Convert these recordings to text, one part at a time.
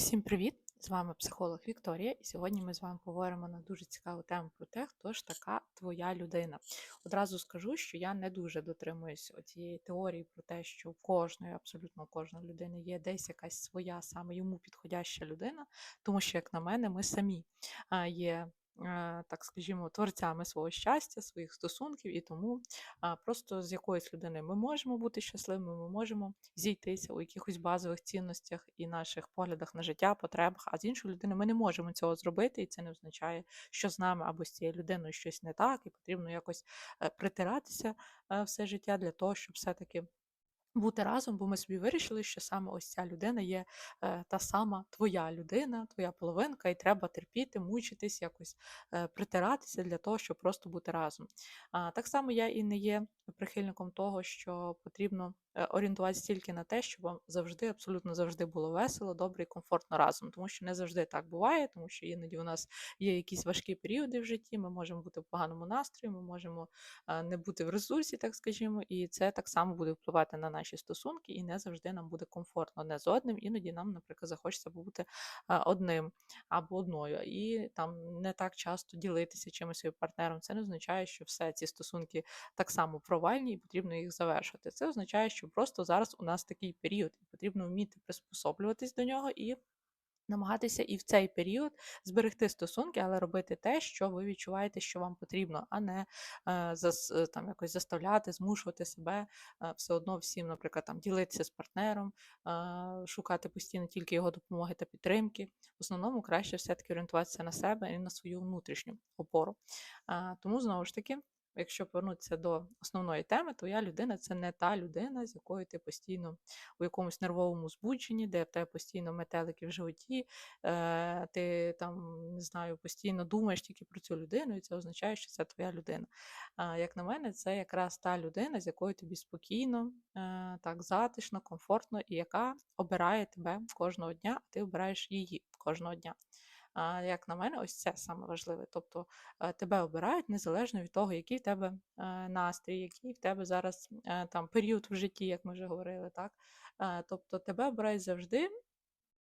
Всім привіт! З вами психолог Вікторія, і сьогодні ми з вами поговоримо на дуже цікаву тему про те, хто ж така твоя людина. Одразу скажу, що я не дуже дотримуюсь цієї теорії про те, що у кожної, абсолютно у кожної людини є десь якась своя саме йому підходяща людина, тому що, як на мене, ми самі є. Так скажімо, творцями свого щастя, своїх стосунків, і тому просто з якоюсь людиною ми можемо бути щасливими, ми можемо зійтися у якихось базових цінностях і наших поглядах на життя, потребах, а з іншою людиною ми не можемо цього зробити, і це не означає, що з нами або з цією людиною щось не так, і потрібно якось е, притиратися е, все життя для того, щоб все-таки. Бути разом, бо ми собі вирішили, що саме ось ця людина є е, та сама твоя людина, твоя половинка, і треба терпіти, мучитись, якось е, притиратися для того, щоб просто бути разом. А, так само я і не є прихильником того, що потрібно орієнтуватися тільки на те, щоб вам завжди, абсолютно завжди було весело, добре і комфортно разом, тому що не завжди так буває, тому що іноді у нас є якісь важкі періоди в житті, ми можемо бути в поганому настрої, ми можемо е, не бути в ресурсі, так скажімо, і це так само буде впливати на наші стосунки, і не завжди нам буде комфортно одне з одним. Іноді нам, наприклад, захочеться побути е, одним або одною, і там не так часто ділитися чимось партнером. Це не означає, що все ці стосунки так само провальні і потрібно їх завершити. Це означає, що просто зараз у нас такий період, і потрібно вміти приспособлюватись до нього і намагатися і в цей період зберегти стосунки, але робити те, що ви відчуваєте, що вам потрібно, а не е, е, там якось заставляти, змушувати себе е, все одно всім, наприклад, там ділитися з партнером, шукати постійно тільки його допомоги та підтримки. В основному краще все-таки орієнтуватися на себе і на свою внутрішню опору. Тому знову ж таки. Якщо повернутися до основної теми, твоя людина це не та людина, з якою ти постійно у якомусь нервовому збудженні, де в тебе постійно метелики в животі, е, ти там не знаю, постійно думаєш тільки про цю людину, і це означає, що це твоя людина. А як на мене, це якраз та людина, з якою тобі спокійно, е, так затишно, комфортно, і яка обирає тебе кожного дня, а ти обираєш її кожного дня. Як на мене, ось це саме важливе. Тобто е, тебе обирають незалежно від того, який в тебе е, настрій, який в тебе зараз е, там період в житті, як ми вже говорили, так? Тобто тебе обирають завжди.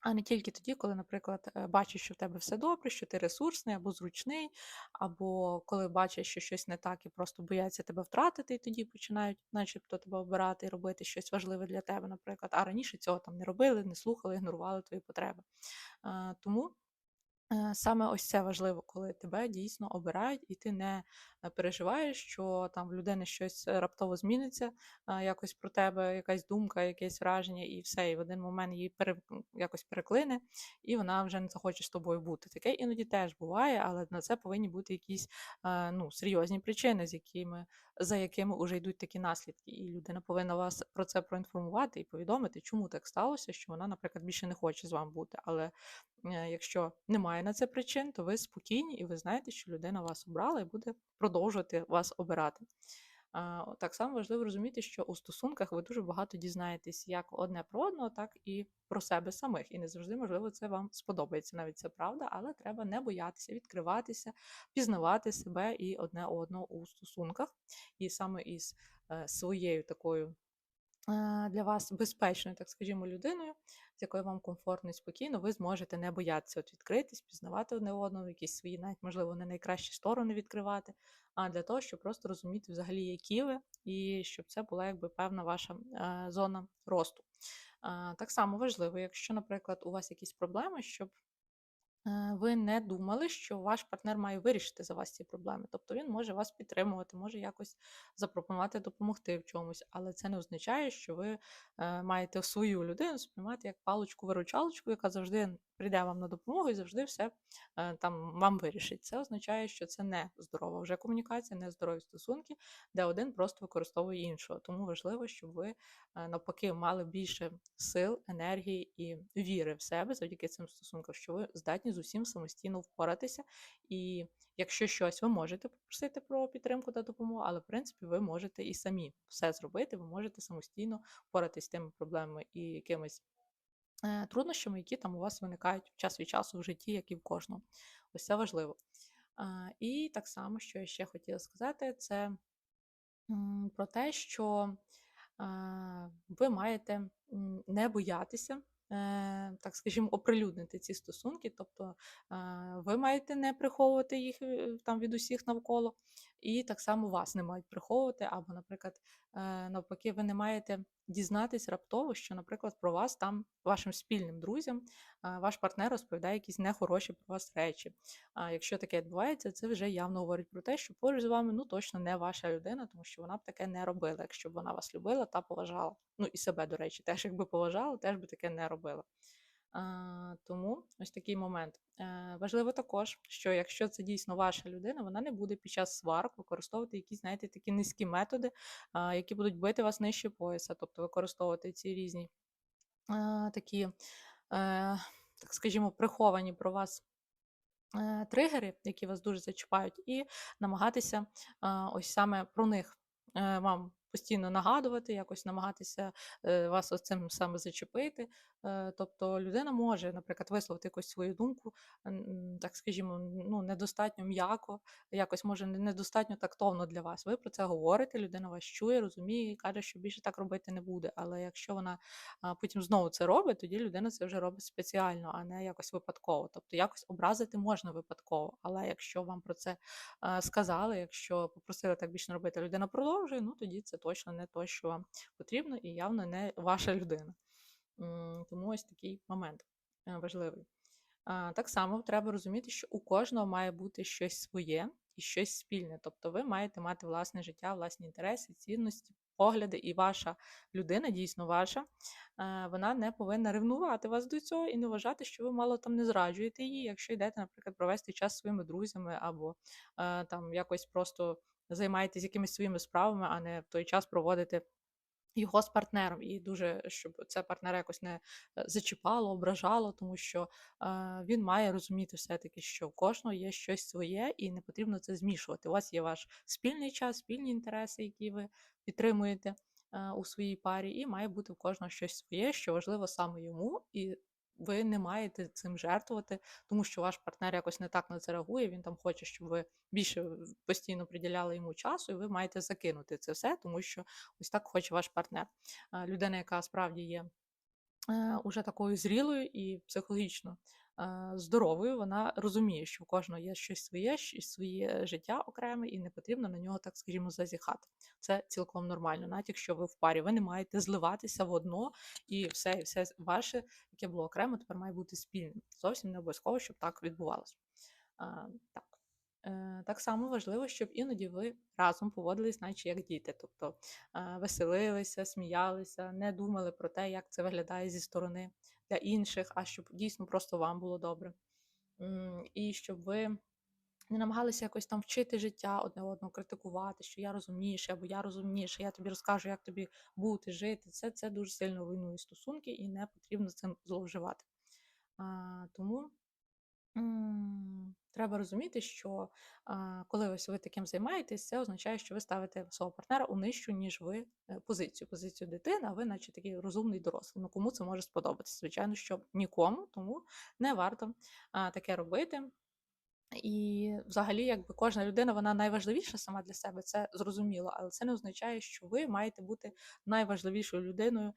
А не тільки тоді, коли, наприклад, бачиш, що в тебе все добре, що ти ресурсний або зручний, або коли бачиш, що щось не так і просто бояться тебе втратити, і тоді починають, начебто, тебе обирати і робити щось важливе для тебе, наприклад. А раніше цього там не робили, не слухали, ігнорували твої потреби. Тому саме ось це важливо, коли тебе дійсно обирають, і ти не е, переживаєш, що там в людини щось е, раптово зміниться, якось про тебе, якась думка, якесь враження, і все. І в один момент її пере, якось переклине, і вона вже не захоче з тобою бути. Таке іноді теж буває, але на це повинні бути якісь ну, серйозні причини, з якими, за якими вже йдуть такі наслідки. І людина повинна вас про це проінформувати і повідомити, чому так сталося, що вона, наприклад, більше не хоче з вами бути. Але якщо немає на це причин, то ви спокійні і ви знаєте, що людина вас обрала і буде продовжувати вас обирати. Так само важливо розуміти, що у стосунках ви дуже багато дізнаєтесь як одне про одного, так і про себе самих. І не завжди, можливо, це вам сподобається. Навіть це правда, але треба не боятися, відкриватися, пізнавати себе і одне одного у стосунках. І саме із е, своєю такою для вас безпечною, так скажімо, людиною, з якою вам комфортно і спокійно, ви зможете не боятися от відкритись, пізнавати одне одного, якісь свої, навіть, можливо, не найкращі сторони відкривати, а для того, щоб просто розуміти взагалі, які ви, і щоб це була якби певна ваша зона росту. Так само важливо, якщо, наприклад, у вас якісь проблеми, щоб ви не думали, що ваш партнер має вирішити за вас ці проблеми. Тобто він може вас підтримувати, може якось запропонувати допомогти в чомусь, але це не означає, що ви е, маєте свою людину сприймати як паличку-виручалочку, яка завжди прийде вам на допомогу і завжди все е, там вам вирішить. Це означає, що це не здорова вже комунікація, не здорові стосунки, де один просто використовує іншого. Тому важливо, щоб ви навпаки мали більше сил, енергії і віри в себе завдяки цим стосункам, що ви здатні з усім самостійно впоратися. І якщо щось ви можете попросити про підтримку та допомогу, але в принципі ви можете і самі все зробити, ви можете самостійно впоратися з тими проблемами і якимись е, труднощами, які там у вас виникають час від часу в житті, як і в кожному. Ось це важливо. І так само, що я ще хотіла сказати, це про те, що ви маєте не боятися е, так скажімо, оприлюднити ці стосунки. Тобто е, ви маєте не приховувати їх е, там від усіх навколо, і так само вас не мають приховувати, або, наприклад, е, навпаки, ви не маєте дізнатись раптово, що, наприклад, про вас там вашим спільним друзям ваш партнер розповідає якісь нехороші про вас речі. А якщо таке відбувається, це вже явно говорить про те, що поруч з вами ну точно не ваша людина, тому що вона б таке не робила, якщо б вона вас любила та поважала. Ну і себе, до речі, теж якби поважала, теж би таке не робила. Тому ось такий момент. Е, важливо також, що якщо це дійсно ваша людина, вона не буде під час сварок використовувати якісь, знаєте, такі низькі методи, які будуть бити вас нижче пояса, тобто використовувати ці різні такі, е, так скажімо, приховані про вас е, тригери, які вас дуже зачіпають, і намагатися ось саме про них е, вам постійно нагадувати, якось намагатися е, вас оцим саме зачепити. Е, Тобто людина може, наприклад, висловити якусь свою думку, так скажімо, ну, недостатньо м'яко, якось може недостатньо тактовно для вас. Ви про це говорите, людина вас чує, розуміє і каже, що більше так робити не буде. Але якщо вона потім знову це робить, тоді людина це вже робить спеціально, а не якось випадково. Тобто якось образити можна випадково. Але якщо вам про це сказали, якщо попросили так більше не робити, людина продовжує, ну тоді це точно не то, що вам потрібно, і явно не ваша людина. Тому ось такий момент е, важливий. Так само треба розуміти, що у кожного має бути щось своє і щось спільне. Тобто ви маєте мати власне життя, власні інтереси, цінності, погляди, і ваша людина, дійсно ваша, е, вона не повинна ревнувати вас до цього і не вважати, що ви мало там не зраджуєте її, якщо йдете, наприклад, провести час зі своїми друзями або е, там якось просто займаєтесь якимись своїми справами, а не в той час проводите його з партнером, і дуже щоб це партнера якось не е, зачіпало, ображало, тому що е, він має розуміти все-таки, що в кожного є щось своє, і не потрібно це змішувати. У вас є ваш спільний час, спільні інтереси, які ви підтримуєте е, у своїй парі, і має бути в кожного щось своє, що важливо саме йому. і ви не маєте цим жертвувати, тому що ваш партнер якось не так на це реагує. Він там хоче, щоб ви більше постійно приділяли йому часу, і ви маєте закинути це все, тому що ось так хоче ваш партнер. Людина, яка справді є е, уже такою зрілою і психологічно здоровою, вона розуміє, що у кожного є щось своє, щось своє життя окреме, і не потрібно на нього, так скажімо, зазіхати. Це цілком нормально. Навіть якщо ви в парі, ви не маєте зливатися в одно, і все, і все ваше, яке було окремо, тепер має бути спільним. Зовсім не обов'язково, щоб так відбувалося. Так. Е, Так само важливо, щоб іноді ви разом поводились, наче як діти, тобто веселилися, сміялися, не думали про те, як це виглядає зі сторони для інших, а щоб дійсно просто вам було добре. І щоб ви не намагалися якось там вчити життя одне одного, критикувати, що я розумніше, або я розумніше, я тобі розкажу, як тобі бути, жити. Це, це дуже сильно руйнує стосунки і не потрібно цим зловживати. А, Тому. Треба розуміти, що коли ось ви таким займаєтесь, це означає, що ви ставите свого партнера у нижчу, ніж ви е, позицію. Позицію дитини, а ви, наче такий розумний дорослий. Ну кому це може сподобатися? Звичайно, що нікому, тому не варто таке робити. І взагалі, якби кожна людина вона найважливіша сама для себе, це зрозуміло, але це не означає, що ви маєте бути найважливішою людиною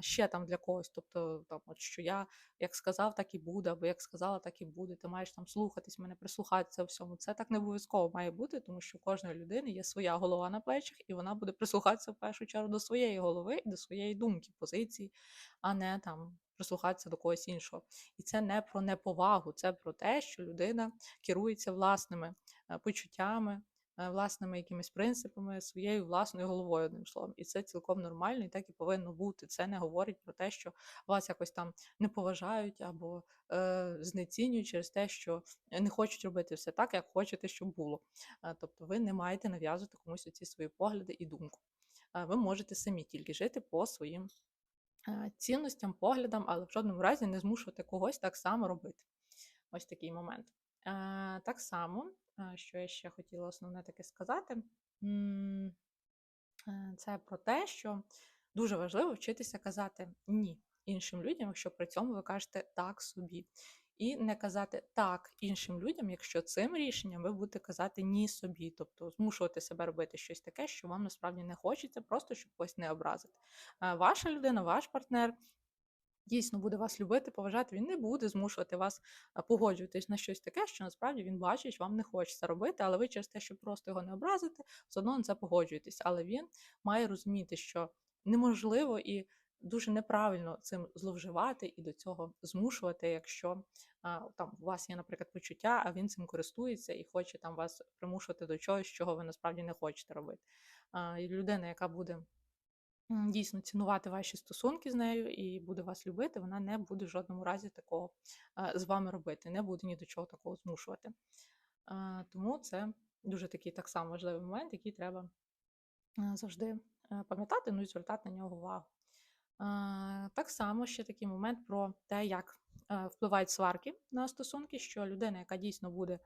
ще там для когось. Тобто, там, от що я як сказав, так і буде, або як сказала, так і буде. Ти маєш там слухатись мене, прислухатися всьому. Це так не обов'язково має бути, тому що у кожної людини є своя голова на плечах, і вона буде прислухатися в першу чергу до своєї голови і до своєї думки, позиції, а не там прислухатися до когось іншого. І це не про неповагу, це про те, що людина керується власними е, почуттями, е, власними якимись принципами, своєю власною головою, одним словом. І це цілком нормально, і так і повинно бути. Це не говорить про те, що вас якось там не поважають або е, знецінюють через те, що не хочуть робити все так, як хочете, щоб було. Е, тобто ви не маєте нав'язувати комусь оці свої погляди і думку. Ви можете самі тільки жити по своїм цінностям, поглядам, але в жодному разі не змушувати когось так само робити. Ось такий момент. Е, Так само, е, що я ще хотіла основне таке сказати, е, це про те, що дуже важливо вчитися казати ні іншим людям, якщо при цьому ви кажете так собі. І не казати так іншим людям, якщо цим рішенням ви будете казати ні собі, тобто змушувати себе робити щось таке, що вам насправді не хочеться, просто щоб когось не образити. Е, Ваша людина, ваш партнер дійсно буде вас любити, поважати, він не буде змушувати вас погоджуватись на щось таке, що насправді він бачить, вам не хочеться робити, але ви через те, щоб просто його не образити, все одно на це погоджуєтесь. Але він має розуміти, що неможливо і дуже неправильно цим зловживати і до цього змушувати, якщо а, там у вас є, наприклад, почуття, а він цим користується і хоче там вас примушувати до чогось, чого ви насправді не хочете робити. А, і людина, яка буде дійсно цінувати ваші стосунки з нею і буде вас любити, вона не буде в жодному разі такого а, з вами робити, не буде ні до чого такого змушувати. А, Тому це дуже такий так само важливий момент, який треба завжди пам'ятати, ну і звертати на нього увагу. Так само ще такий момент про те, як е, впливають сварки на стосунки, що людина, яка дійсно буде е,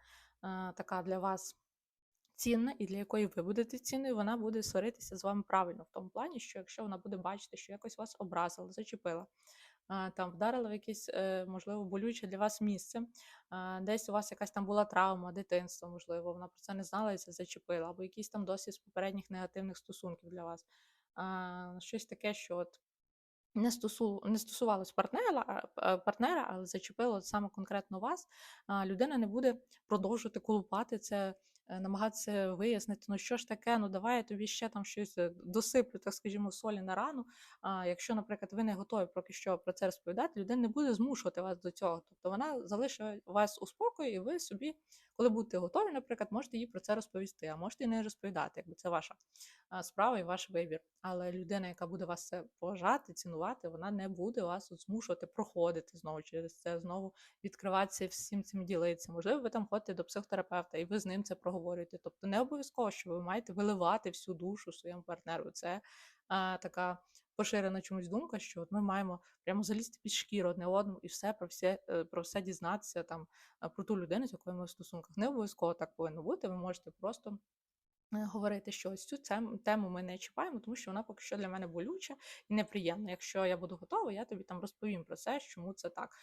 така для вас цінна і для якої ви будете цінною, вона буде сваритися з вами правильно в тому плані, що якщо вона буде бачити, що якось вас образила, зачепила, там вдарила в якесь, е, можливо, болюче для вас місце, десь у вас якась там була травма, дитинства, можливо, вона про це не знала і це зачепила, або якийсь там досвід з попередніх негативних стосунків для вас. Щось таке, що от не стосу не стосувалось партнера, партнера, але зачепило саме конкретно вас, людина не буде продовжувати колупати це, е, намагатися вияснити, ну що ж таке, ну давай я тобі ще там щось е, досиплю, так скажімо, солі на рану. А якщо, наприклад, ви не готові поки що про це розповідати, людина не буде змушувати вас до цього. Тобто вона залишить вас у спокої, і ви собі, коли будете готові, наприклад, можете їй про це розповісти, а можете і не розповідати, якби це ваша справа і ваш вибір. Але людина, яка буде вас це поважати, цінувати, вона не буде вас змушувати проходити знову через це, знову відкриватися всім цим ділитися. Можливо, ви там ходите до психотерапевта, і ви з ним це проговорюєте. Тобто не обов'язково, що ви маєте виливати всю душу своєму партнеру. Це а, така поширена чомусь думка, що от ми маємо прямо залізти під шкіру одне одному і все про все е, про все дізнатися там про ту людину, з якою ми в стосунках. Не обов'язково так повинно бути. Ви можете просто е, говорити, що ось цю тему ми не чіпаємо, тому що вона поки що для мене болюча і неприємна. Якщо я буду готова, я тобі там розповім про це, чому це так.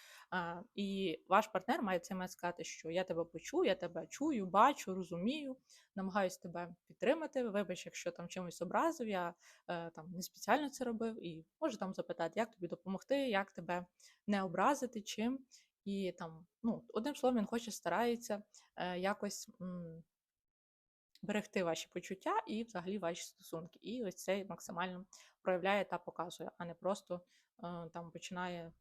І ваш партнер має момент сказати, що я тебе почую, я тебе чую, бачу, розумію, намагаюсь тебе підтримати. Вибач, якщо там чимось образив, я е, там не спеціально це робив, і може там запитати, як тобі допомогти, як тебе не образити, чим. І там, ну, одним словом, він хоче старається е, якось. м, берегти ваші почуття і взагалі ваші стосунки. І ось це максимально проявляє та показує, а не просто е, там починає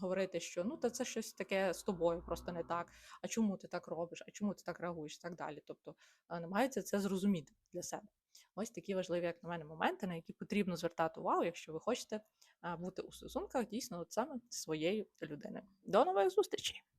говорити, що ну та це щось таке з тобою просто не так. А чому ти так робиш? А чому ти так реагуєш? І так далі. Тобто е, намагається це зрозуміти для себе. Ось такі важливі, як на мене, моменти, на які потрібно звертати увагу, якщо ви хочете е, бути у стосунках дійсно от саме своєю людиною. До нових зустрічей!